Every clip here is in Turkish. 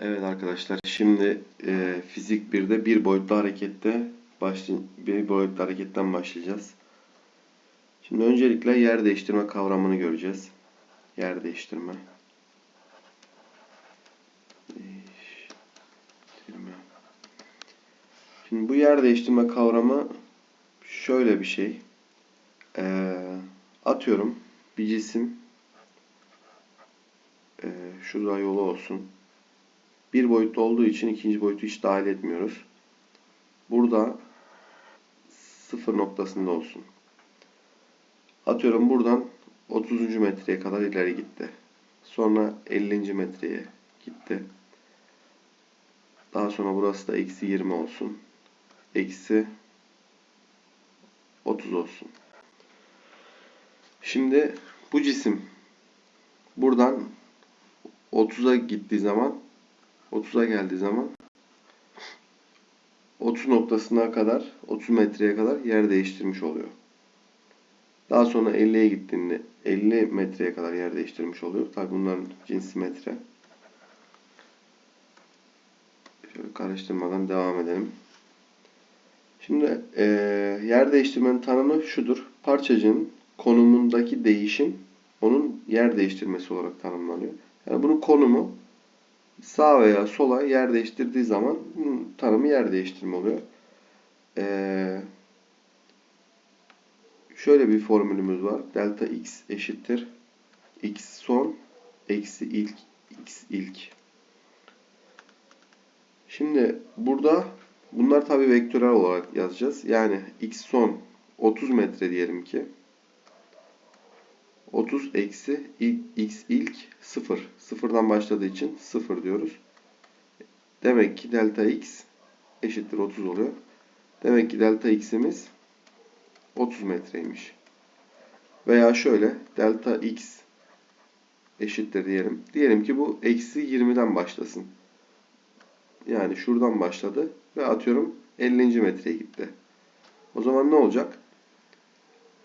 Evet arkadaşlar şimdi e, fizik 1'de bir boyutlu harekette bir boyutlu hareketten başlayacağız. Şimdi öncelikle yer değiştirme kavramını göreceğiz. Yer değiştirme. Değiştirme. Şimdi bu yer değiştirme kavramı şöyle bir şey. E, atıyorum bir cisim e, şurada yolu olsun. Bir boyutlu olduğu için ikinci boyutu hiç dahil etmiyoruz. Burada sıfır noktasında olsun. Atıyorum buradan 30. metreye kadar ileri gitti. Sonra 50. metreye gitti. Daha sonra burası da eksi 20 olsun. Eksi 30 olsun. Şimdi bu cisim buradan 30'a gittiği zaman 30'a geldiği zaman 30 noktasına kadar 30 metreye kadar yer değiştirmiş oluyor. Daha sonra 50'ye gittiğinde 50 metreye kadar yer değiştirmiş oluyor. Tabi bunların cinsi metre. Şöyle karıştırmadan devam edelim. Şimdi e, yer değiştirmenin tanımı şudur. Parçacığın konumundaki değişim onun yer değiştirmesi olarak tanımlanıyor. Yani bunun konumu sağ veya sola yer değiştirdiği zaman tanımı yer değiştirme oluyor. Ee, şöyle bir formülümüz var. Delta x eşittir. x son eksi ilk x ilk. Şimdi burada bunlar tabi vektörel olarak yazacağız. Yani x son 30 metre diyelim ki. 30 eksi x ilk 0. Sıfırdan başladığı için 0 diyoruz. Demek ki delta x eşittir 30 oluyor. Demek ki delta x'imiz 30 metreymiş. Veya şöyle delta x eşittir diyelim. Diyelim ki bu eksi 20'den başlasın. Yani şuradan başladı ve atıyorum 50. metreye gitti. O zaman ne olacak?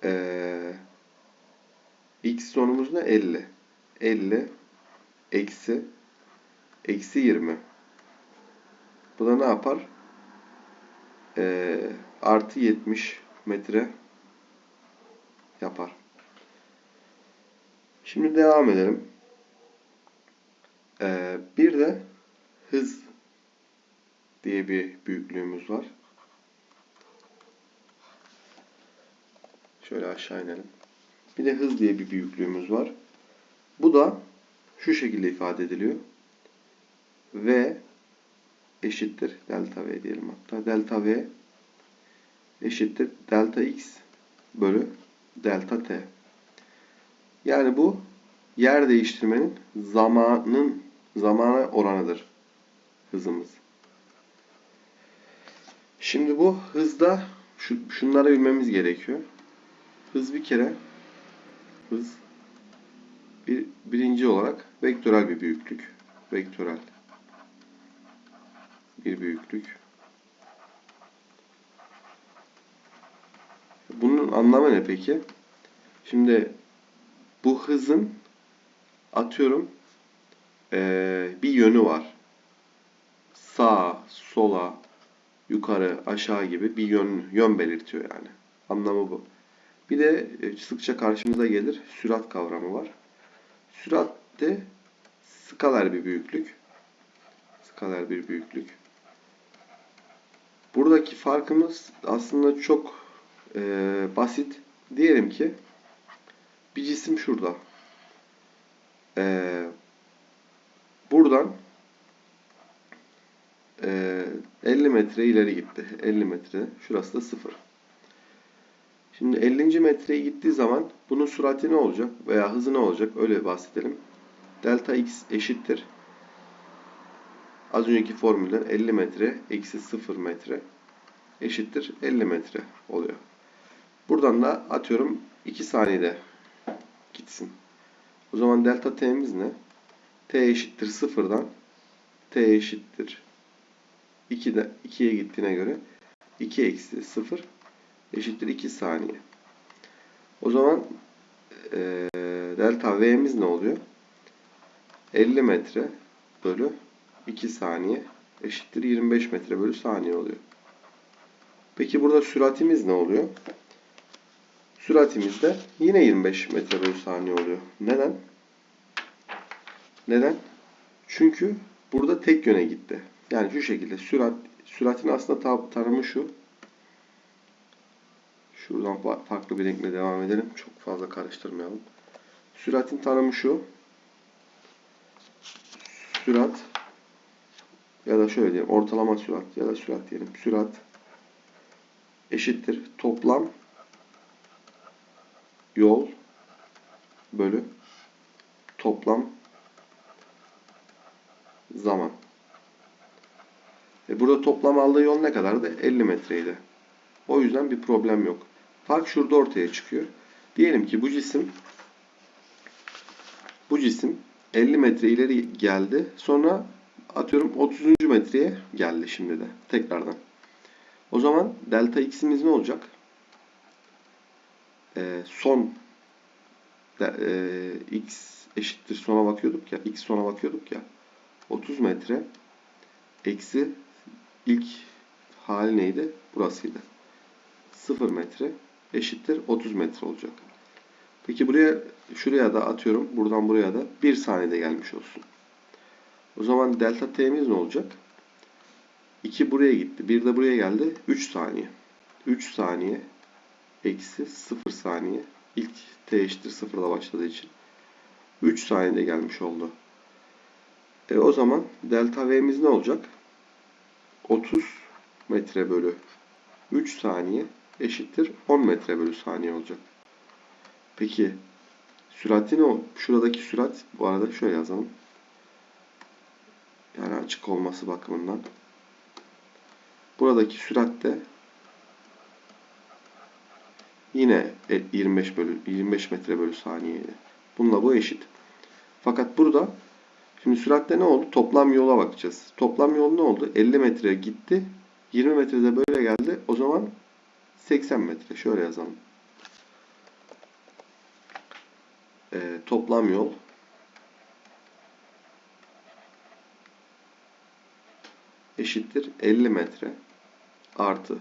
Eee X sonumuz ne? 50. 50 eksi eksi 20. Bu da ne yapar? Ee, artı 70 metre yapar. Şimdi devam edelim. Ee, bir de hız diye bir büyüklüğümüz var. Şöyle aşağı inelim. Bir de hız diye bir büyüklüğümüz var. Bu da şu şekilde ifade ediliyor. V eşittir delta V diyelim hatta. Delta V eşittir delta X bölü delta T. Yani bu yer değiştirmenin zamanın zamana oranıdır hızımız. Şimdi bu hızda şu, şunları bilmemiz gerekiyor. Hız bir kere hız bir, birinci olarak vektörel bir büyüklük. Vektörel bir büyüklük. Bunun anlamı ne peki? Şimdi bu hızın atıyorum ee, bir yönü var. Sağa, sola, yukarı, aşağı gibi bir yön, yön belirtiyor yani. Anlamı bu. Bir de e, sıkça karşımıza gelir sürat kavramı var. Sürat de skaler bir büyüklük. Skaler bir büyüklük. Buradaki farkımız aslında çok e, basit. Diyelim ki bir cisim şurada. E, buradan e, 50 metre ileri gitti. 50 metre. Şurası da 0. Şimdi 50. metreye gittiği zaman bunun sürati ne olacak veya hızı ne olacak öyle bahsedelim. Delta x eşittir. Az önceki formülden 50 metre eksi 0 metre eşittir 50 metre oluyor. Buradan da atıyorum 2 saniyede gitsin. O zaman delta t'miz ne? t eşittir 0'dan t eşittir 2'de 2'ye gittiğine göre 2 eksi 0 eşittir 2 saniye. O zaman e, delta V'miz ne oluyor? 50 metre bölü 2 saniye eşittir 25 metre bölü saniye oluyor. Peki burada süratimiz ne oluyor? Süratimiz de yine 25 metre bölü saniye oluyor. Neden? Neden? Çünkü burada tek yöne gitti. Yani şu şekilde sürat süratin aslında ta- tanımı şu. Şuradan fa- farklı bir renkle devam edelim. Çok fazla karıştırmayalım. Süratin tanımı şu. Sürat ya da şöyle diyelim ortalama sürat ya da sürat diyelim. Sürat eşittir toplam yol bölü toplam zaman. E burada toplam aldığı yol ne kadardı? 50 metreydi. O yüzden bir problem yok. Fark şurada ortaya çıkıyor. Diyelim ki bu cisim bu cisim 50 metre ileri geldi. Sonra atıyorum 30. metreye geldi şimdi de tekrardan. O zaman delta x'imiz ne olacak? Ee, son de, e, x eşittir sona bakıyorduk ya. x sona bakıyorduk ya. 30 metre eksi ilk hali neydi? Burasıydı. 0 metre eşittir 30 metre olacak. Peki buraya şuraya da atıyorum. Buradan buraya da 1 saniyede gelmiş olsun. O zaman delta t'miz ne olacak? 2 buraya gitti. 1 de buraya geldi. 3 saniye. 3 saniye eksi 0 saniye. İlk t eşittir 0 ile başladığı için. 3 saniyede gelmiş oldu. E o zaman delta v'miz ne olacak? 30 metre bölü 3 saniye eşittir 10 metre bölü saniye olacak. Peki sürati ne? Şuradaki sürat bu arada şöyle yazalım. Yani açık olması bakımından. Buradaki sürat de yine 25 bölü 25 metre bölü saniyeydi. Bununla bu eşit. Fakat burada şimdi süratte ne oldu? Toplam yola bakacağız. Toplam yol ne oldu? 50 metre gitti. 20 metrede böyle geldi. O zaman 80 metre. Şöyle yazalım. Ee, toplam yol eşittir 50 metre artı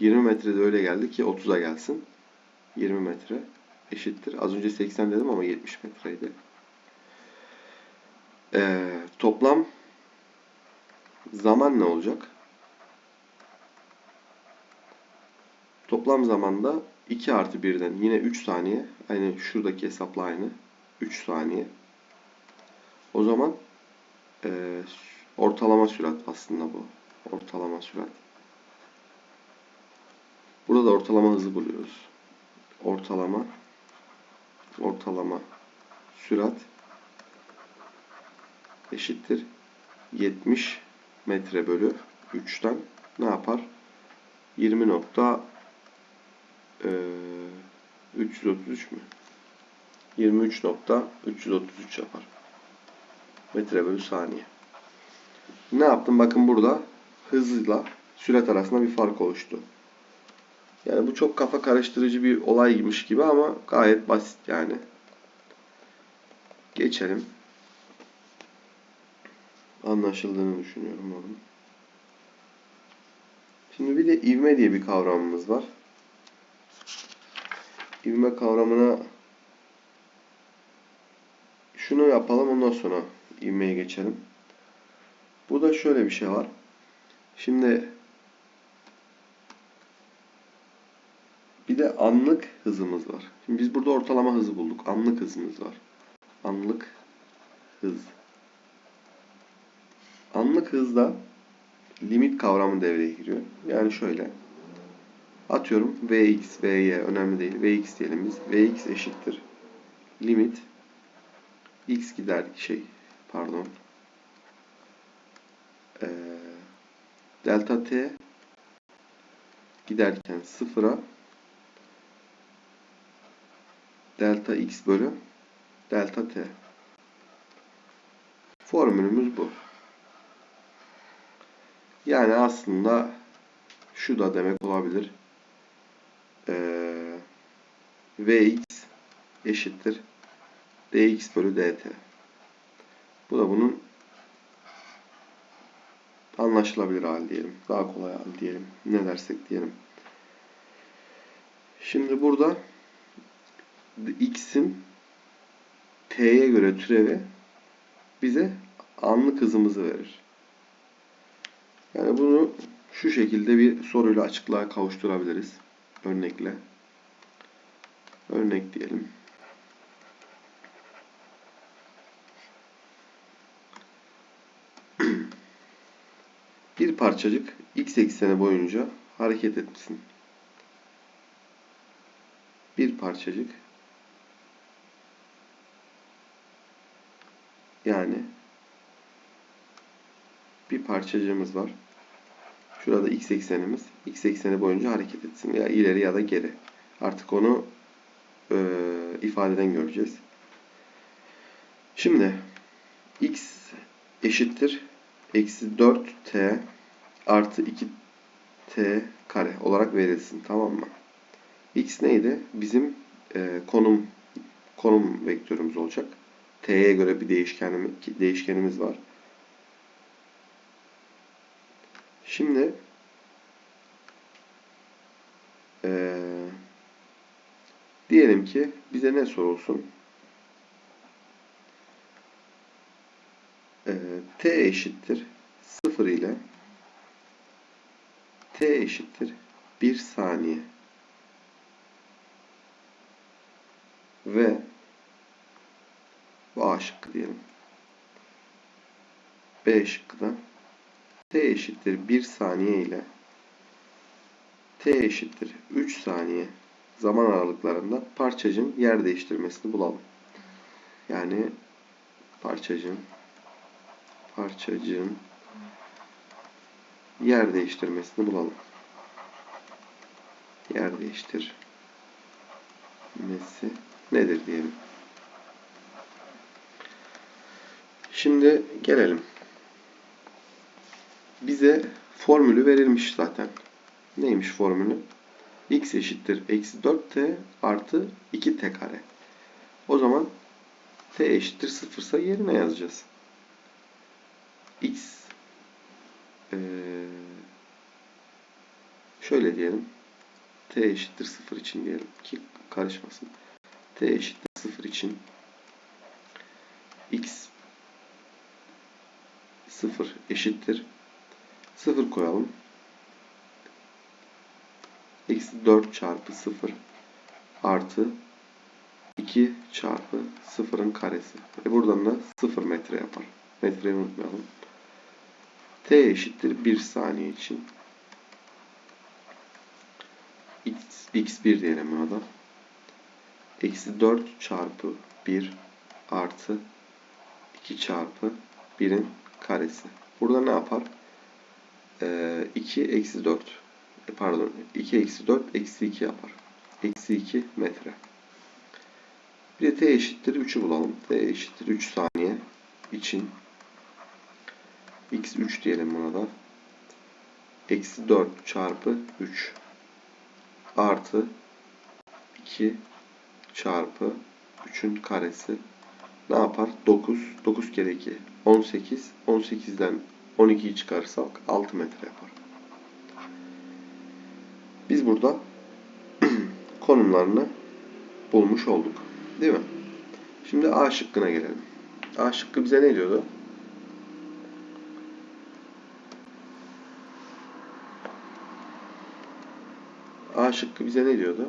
20 metrede öyle geldi ki 30'a gelsin. 20 metre eşittir. Az önce 80 dedim ama 70 metreydi. Ee, toplam zaman ne olacak? Toplam zamanda 2 artı 1'den yine 3 saniye. Aynı şuradaki hesapla aynı. 3 saniye. O zaman e, ortalama sürat aslında bu. Ortalama sürat. Burada da ortalama hızı buluyoruz. Ortalama ortalama sürat eşittir 70 metre bölü 3'ten ne yapar? 20 nokta e, 333 mü? 23.333 yapar. Metre bölü saniye. Ne yaptım? Bakın burada hızla sürat arasında bir fark oluştu. Yani bu çok kafa karıştırıcı bir olaymış gibi ama gayet basit yani. Geçelim. Anlaşıldığını düşünüyorum onun. Şimdi bir de ivme diye bir kavramımız var. İvme kavramına şunu yapalım ondan sonra ivmeye geçelim. Burada şöyle bir şey var. Şimdi bir de anlık hızımız var. Şimdi biz burada ortalama hızı bulduk. Anlık hızımız var. Anlık hız. Anlık hızda limit kavramı devreye giriyor. Yani şöyle. Atıyorum Vx, Vy önemli değil. Vx diyelim biz. Vx eşittir. Limit x gider şey pardon. Ee, delta t giderken sıfıra delta x bölü delta t. Formülümüz bu. Yani aslında şu da demek olabilir. Ee, Vx eşittir dx bölü dt. Bu da bunun anlaşılabilir hal diyelim. Daha kolay hal diyelim. Ne dersek diyelim. Şimdi burada x'in t'ye göre türevi bize anlık hızımızı verir. Yani bunu şu şekilde bir soruyla açıklığa kavuşturabiliriz. Örnekle. Örnek diyelim. bir parçacık x ekseni boyunca hareket etsin. Bir parçacık yani bir parçacığımız var. Şurada x eksenimiz. X ekseni boyunca hareket etsin. Ya ileri ya da geri. Artık onu e, ifadeden göreceğiz. Şimdi x eşittir eksi 4t artı 2t kare olarak verilsin. Tamam mı? x neydi? Bizim e, konum konum vektörümüz olacak. t'ye göre bir değişkenimiz, değişkenimiz var. Şimdi ee, diyelim ki bize ne sorulsun? Ee, t eşittir 0 ile t eşittir 1 saniye ve A şıkkı diyelim. B şıkkı da t eşittir 1 saniye ile t eşittir 3 saniye zaman aralıklarında parçacığın yer değiştirmesini bulalım. Yani parçacığın parçacığın yer değiştirmesini bulalım. Yer değiştirmesi nedir diyelim. Şimdi gelelim bize formülü verilmiş zaten. Neymiş formülü? x eşittir eksi 4t artı 2t kare. O zaman t eşittir 0 ise yerine yazacağız. x ee, şöyle diyelim. t eşittir 0 için diyelim ki karışmasın. t eşittir 0 için x 0 eşittir 0 koyalım. Eksi 4 çarpı 0 artı 2 çarpı 0'ın karesi. E buradan da 0 metre yapar. Metreyi unutmayalım. T eşittir 1 saniye için. X, x1 diyelim buna da. Eksi 4 çarpı 1 artı 2 çarpı 1'in karesi. Burada ne yapar? 2 ee, eksi 4 e, pardon 2 eksi 4 eksi 2 yapar. Eksi 2 metre. Bir de t eşittir 3'ü bulalım. t eşittir 3 saniye için x 3 diyelim buna da. Eksi 4 çarpı 3 artı 2 çarpı 3'ün karesi ne yapar? 9. 9 kere 2 18. 18'den 12'yi çıkarırsak 6 metre yapar. Biz burada konumlarını bulmuş olduk. Değil mi? Şimdi A şıkkına gelelim. A şıkkı bize ne diyordu? A şıkkı bize ne diyordu?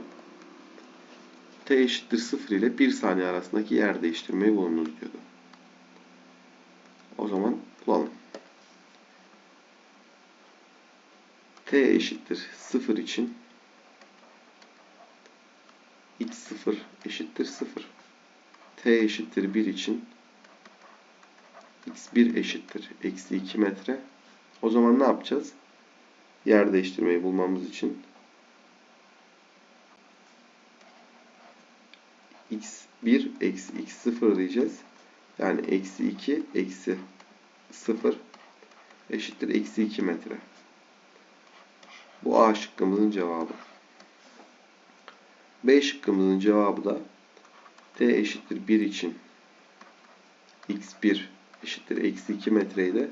T eşittir 0 ile 1 saniye arasındaki yer değiştirmeyi bulunuz diyordu. O zaman bulalım. T eşittir 0 için x0 eşittir 0. t eşittir 1 için x1 eşittir eksi 2 metre. O zaman ne yapacağız? Yer değiştirmeyi bulmamız için x1 eksi x0 diyeceğiz. Yani eksi 2 eksi 0 eşittir eksi 2 metre. Bu A şıkkımızın cevabı. B şıkkımızın cevabı da T eşittir 1 için x1 eşittir eksi 2 metreydi.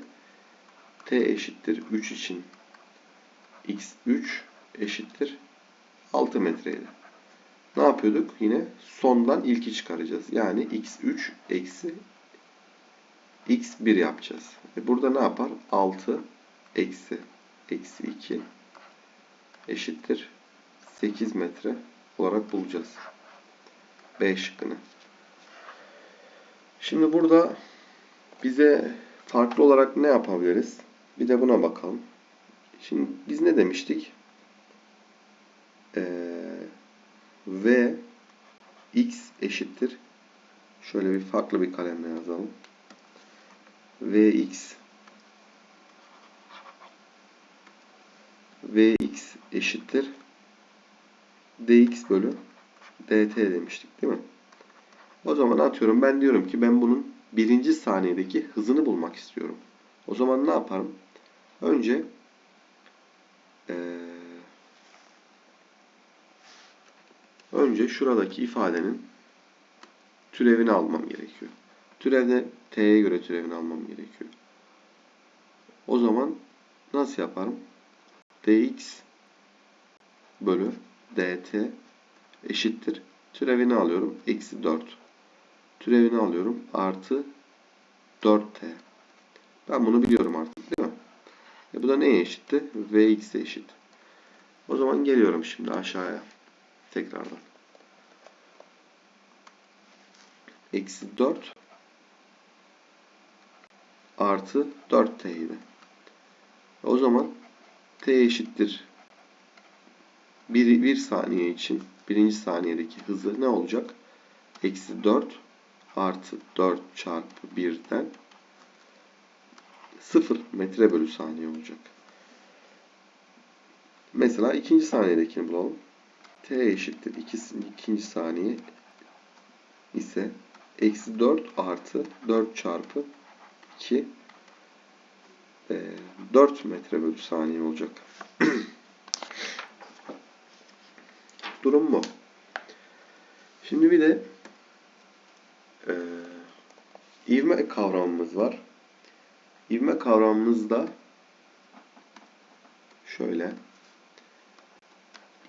t eşittir 3 için x3 eşittir 6 metreydi. Ne yapıyorduk? Yine sondan ilki çıkaracağız. Yani x3 eksi x1 yapacağız. E burada ne yapar? 6 eksi eksi 2 eşittir 8 metre olarak bulacağız. B şıkkını. Şimdi burada bize farklı olarak ne yapabiliriz? Bir de buna bakalım. Şimdi biz ne demiştik? Ee, v x eşittir. Şöyle bir farklı bir kalemle yazalım. vx vx eşittir dx bölü dt demiştik değil mi? O zaman atıyorum ben diyorum ki ben bunun birinci saniyedeki hızını bulmak istiyorum. O zaman ne yaparım? Önce ee, önce şuradaki ifadenin türevini almam gerekiyor. Türevde t'ye göre türevini almam gerekiyor. O zaman nasıl yaparım? Dx bölü dt eşittir. Türevini alıyorum. Eksi 4. Türevini alıyorum. Artı 4t. Ben bunu biliyorum artık değil mi? E bu da neye eşitti? Vx'e eşit. O zaman geliyorum şimdi aşağıya. Tekrardan. Eksi 4 artı 4t idi. O zaman t eşittir 1, 1 saniye için birinci saniyedeki hızı ne olacak? Eksi 4 artı 4 çarpı 1'den 0 metre bölü saniye olacak. Mesela ikinci saniyedekini bulalım. T eşittir 2, ikinci saniye ise eksi 4 artı 4 çarpı 2 4 metre bölü saniye olacak. Durum bu. Şimdi bir de e, ivme kavramımız var. İvme kavramımızda şöyle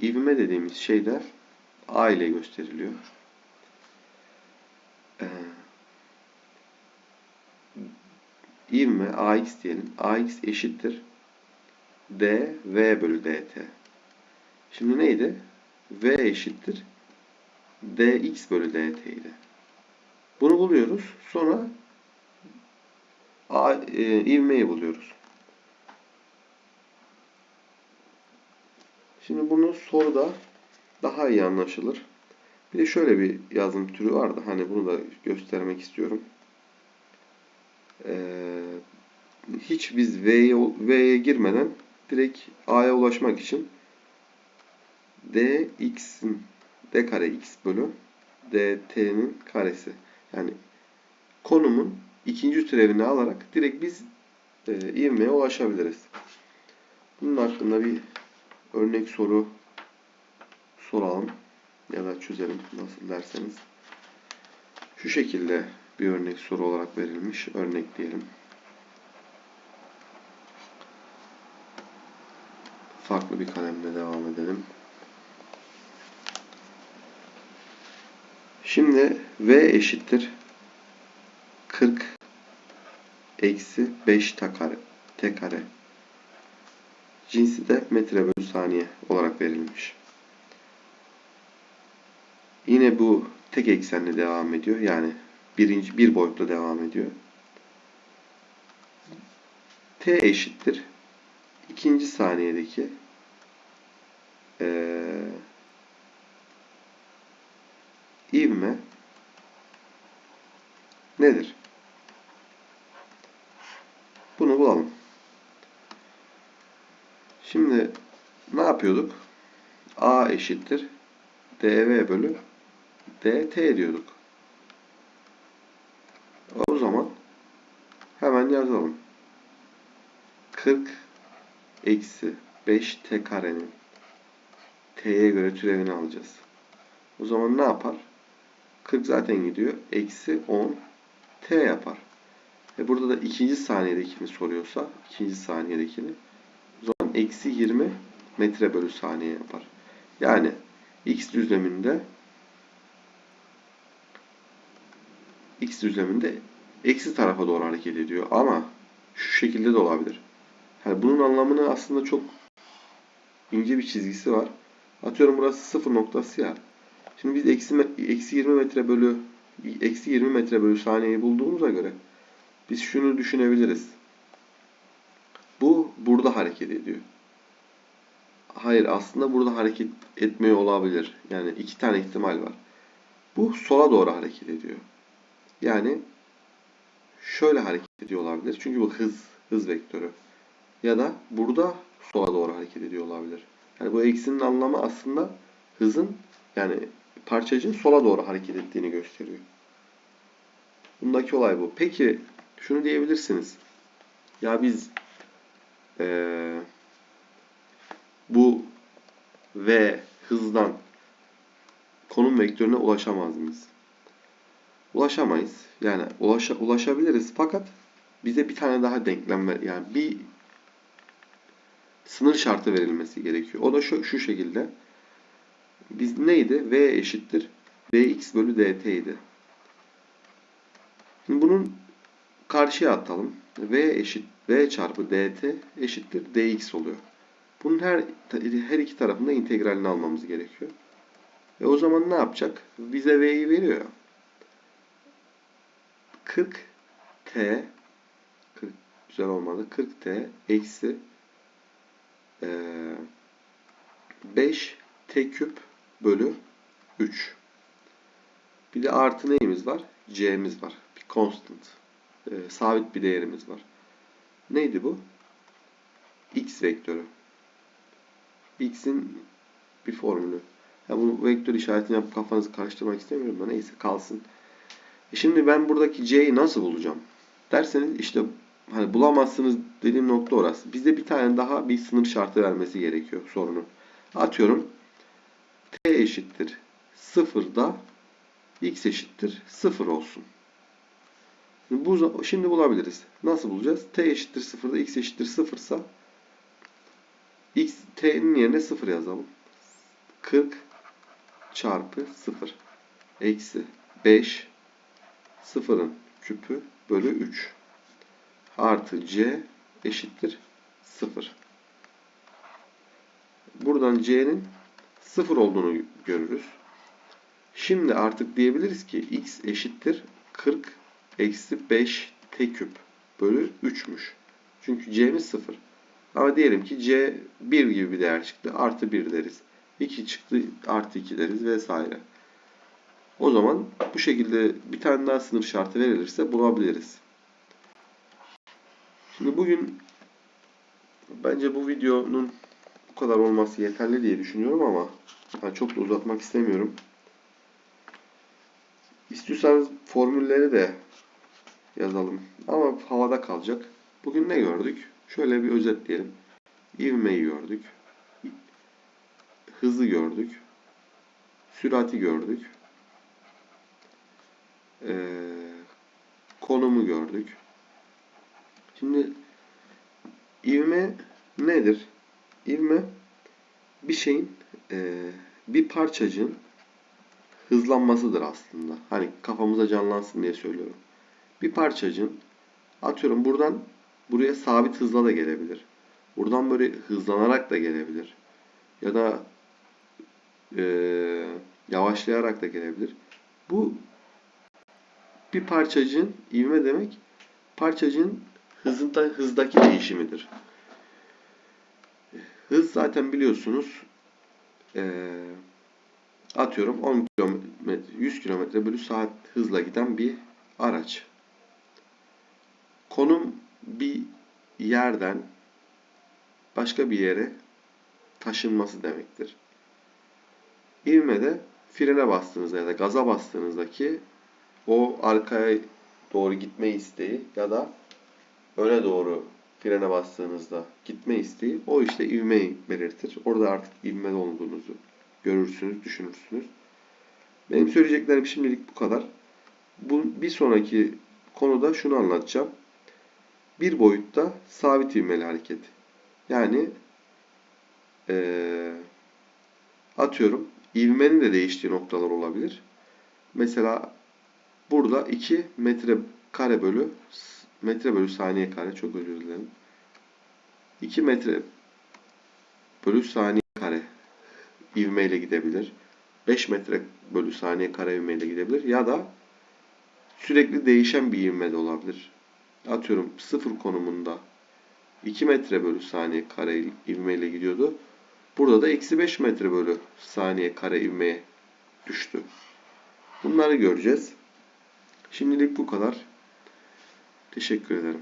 ivme dediğimiz şeyler A ile gösteriliyor. Ee, ivme AX diyelim. AX eşittir D V bölü DT. Şimdi neydi? V eşittir dx bölü dt idi. Bunu buluyoruz. Sonra e, ivmeyi buluyoruz. Şimdi bunu soruda daha iyi anlaşılır. Bir de şöyle bir yazım türü vardı. Hani bunu da göstermek istiyorum. Ee, hiç biz V'ye V'ye girmeden direkt A'ya ulaşmak için dx'in d kare x bölü dt'nin karesi. Yani konumun ikinci türevini alarak direkt biz e, ivmeye ulaşabiliriz. Bunun hakkında bir örnek soru soralım ya da çözelim nasıl derseniz. Şu şekilde bir örnek soru olarak verilmiş. Örnek diyelim. Farklı bir kalemle devam edelim. Şimdi V eşittir 40 eksi 5 t kare, t kare. Cinsi de metre bölü saniye olarak verilmiş. Yine bu tek eksenli devam ediyor. Yani birinci bir boyutlu devam ediyor. T eşittir. ikinci saniyedeki ee, ivme nedir? Bunu bulalım. Şimdi ne yapıyorduk? A eşittir dv bölü dt diyorduk. O zaman hemen yazalım. 40 eksi 5 t karenin t'ye göre türevini alacağız. O zaman ne yapar? 40 zaten gidiyor. Eksi 10 t yapar. Ve burada da ikinci saniyedekini soruyorsa, ikinci saniyedekini o zaman eksi 20 metre bölü saniye yapar. Yani x düzleminde x düzleminde eksi tarafa doğru hareket ediyor. Ama şu şekilde de olabilir. Yani bunun anlamını aslında çok ince bir çizgisi var. Atıyorum burası sıfır noktası ya. Şimdi biz eksi, eksi 20 metre bölü eksi 20 metre bölü saniyeyi bulduğumuza göre biz şunu düşünebiliriz. Bu burada hareket ediyor. Hayır aslında burada hareket etmiyor olabilir. Yani iki tane ihtimal var. Bu sola doğru hareket ediyor. Yani şöyle hareket ediyor olabilir. Çünkü bu hız, hız vektörü. Ya da burada sola doğru hareket ediyor olabilir. Yani bu eksinin anlamı aslında hızın yani parçacığın sola doğru hareket ettiğini gösteriyor. Bundaki olay bu. Peki şunu diyebilirsiniz. Ya biz eee, bu v hızdan konum vektörüne ulaşamaz mıyız? Ulaşamayız. Yani ulaşa, ulaşabiliriz fakat bize bir tane daha denklem ver. Yani bir sınır şartı verilmesi gerekiyor. O da şu, şu şekilde. Biz neydi? V eşittir. Vx bölü dt idi. Şimdi bunun karşıya atalım. V eşit V çarpı dt eşittir dx oluyor. Bunun her her iki tarafında integralini almamız gerekiyor. Ve o zaman ne yapacak? Bize v'yi veriyor. ya. 40 t 40 güzel olmadı. 40 t eksi 5 t küp bölü 3. Bir de artı neyimiz var? c'miz var. Bir constant. Eee, sabit bir değerimiz var. Neydi bu? x vektörü. x'in bir formülü. Ya bu vektör işaretini yapıp kafanızı karıştırmak istemiyorum da neyse kalsın. E Şimdi ben buradaki c'yi nasıl bulacağım? Derseniz işte hani bulamazsınız dediğim nokta orası. Bize bir tane daha bir sınır şartı vermesi gerekiyor sorunun. Atıyorum t eşittir 0'da x eşittir 0 olsun. Şimdi, bu, şimdi bulabiliriz. Nasıl bulacağız? t eşittir 0'da x eşittir 0 ise x t'nin yerine 0 yazalım. 40 çarpı 0 eksi 5 sıfırın küpü bölü 3 artı c eşittir 0. Buradan c'nin 0 olduğunu görürüz. Şimdi artık diyebiliriz ki x eşittir 40 eksi 5 t küp bölü 3'müş. Çünkü c'miz 0. Ama diyelim ki c 1 gibi bir değer çıktı. Artı 1 deriz. 2 çıktı artı 2 deriz vesaire. O zaman bu şekilde bir tane daha sınır şartı verilirse bulabiliriz. Şimdi bugün bence bu videonun bu kadar olması yeterli diye düşünüyorum ama yani çok da uzatmak istemiyorum. İstiyorsanız formülleri de yazalım. Ama havada kalacak. Bugün ne gördük? Şöyle bir özetleyelim. İvmeyi gördük. Hızı gördük. Sürati gördük. Ee, konumu gördük. Şimdi ivme nedir? İvme bir şeyin e, bir parçacığın hızlanmasıdır aslında. Hani kafamıza canlansın diye söylüyorum. Bir parçacığın atıyorum buradan buraya sabit hızla da gelebilir. Buradan böyle hızlanarak da gelebilir. Ya da e, yavaşlayarak da gelebilir. Bu bir parçacığın ivme demek parçacığın hızında hızdaki değişimidir. Hız zaten biliyorsunuz eee, atıyorum 10 kilometre 100 kilometre bölü saat hızla giden bir araç. Konum bir yerden başka bir yere taşınması demektir. İvme de frene bastığınızda ya da gaza bastığınızdaki o arkaya doğru gitme isteği ya da öne doğru frene bastığınızda gitme isteği o işte ivmeyi belirtir. Orada artık ivmeli olduğunuzu görürsünüz, düşünürsünüz. Benim söyleyeceklerim şimdilik bu kadar. Bu bir sonraki konuda şunu anlatacağım. bir boyutta sabit ivmeli hareket. Yani eee, atıyorum ivmenin de değiştiği noktalar olabilir. Mesela burada 2 metre kare bölü metre bölü saniye kare çok özür dilerim. 2 metre bölü saniye kare ivmeyle gidebilir. 5 metre bölü saniye kare ivmeyle gidebilir. Ya da sürekli değişen bir ivme de olabilir. Atıyorum sıfır konumunda 2 metre bölü saniye kare ivmeyle gidiyordu. Burada da eksi 5 metre bölü saniye kare ivmeye düştü. Bunları göreceğiz. Şimdilik bu kadar. Teşekkür ederim.